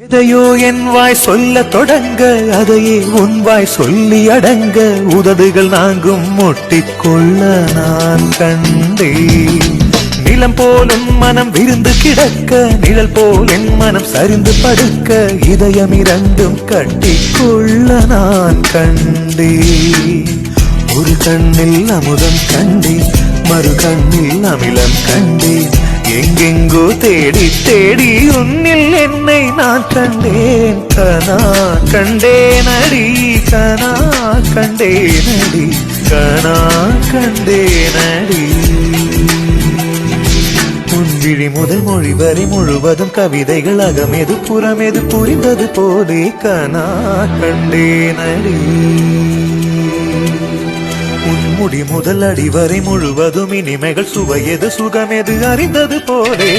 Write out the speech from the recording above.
எதையோ என் வாய் சொல்ல தொடங்க அதையே உன் வாய் சொல்லி அடங்க. உதடுகள் நாங்கும் முட்டிக்கொள்ள நான் கண்டே நிலம் போல் உன் மனம் விருந்து கிடக்க நிழல் போல் என் மனம் சரிந்து படுக்க இதயம் இரண்டும் கட்டிக்கொள்ள நான் கண்டே ஒரு கண்ணில் அமுதம் கண்டே மறு கண்ணில் அமிலம் கண்டேன். எங்கெங்கோ தேடி தேடி உன்னில் என்னை நான் கண்டேன். கனா கண்டேன் அடி கனா கண்டேன் அடி கனா கண்டேன் அடி. முன்விழி முதல் மொழி வரை முழுவதும் கவிதைகள் அகமெது புறமெது புரிந்தது போதே கனா கண்டேன் முடி முதல் அடி வரை முழுவதும் இனிமைகள் சுவையது சுகமெது அறிந்தது போலே.